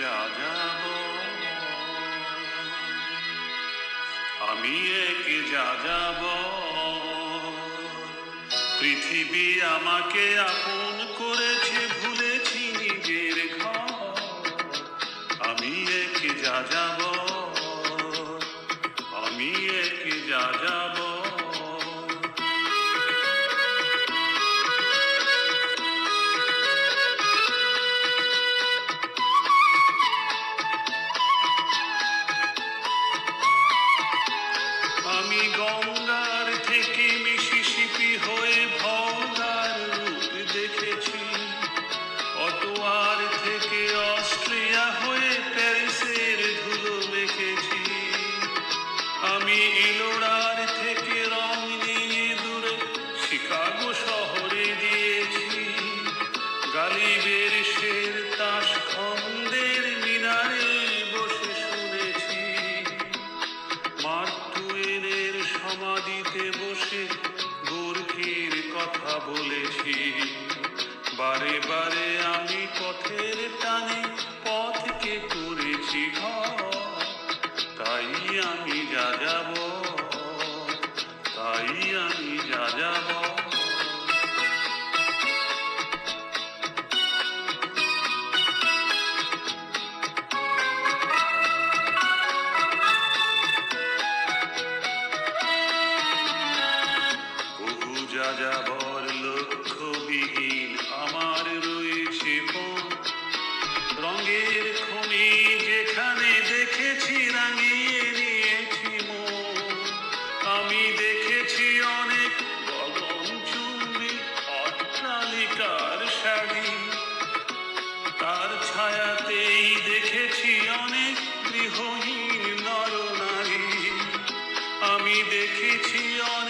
যা যাব আমি একে যা যাব পৃথিবী আমাকে আপন করেছে, ভুলেছি নিজের ঘর। আমি একে যা যাব আমি গঙ্গার থেকে মিশিসিপি হয়ে ভঙ্গার রূপ দেখেছি। অটোয়ার থেকে অস্ট্রিয়া হয়ে প্যারিসের ধুলো মেখেছি। আমি ইলোড়ার থেকে রং নিয়ে দূরে শিকাগো শহরে দিয়েছি। গালিবের সমাধিতে বসে গোর্কির কথা বলেছি। বারে বারে আমি পথের টানে পথকে করেছি ঘর, তাই আমি যা লক্ষ্যবিহীন আমার রয়েছে রঙের খনি যেখানে দেখেছি, রাঙিয়ে নিয়েছি আমি দেখেছি অনেক গগন চুম্বি অট্টালিকার শাড়ি তার ছায়াতেই দেখেছি অনেক গৃহহীন নরনারী। আমি দেখেছি অনেক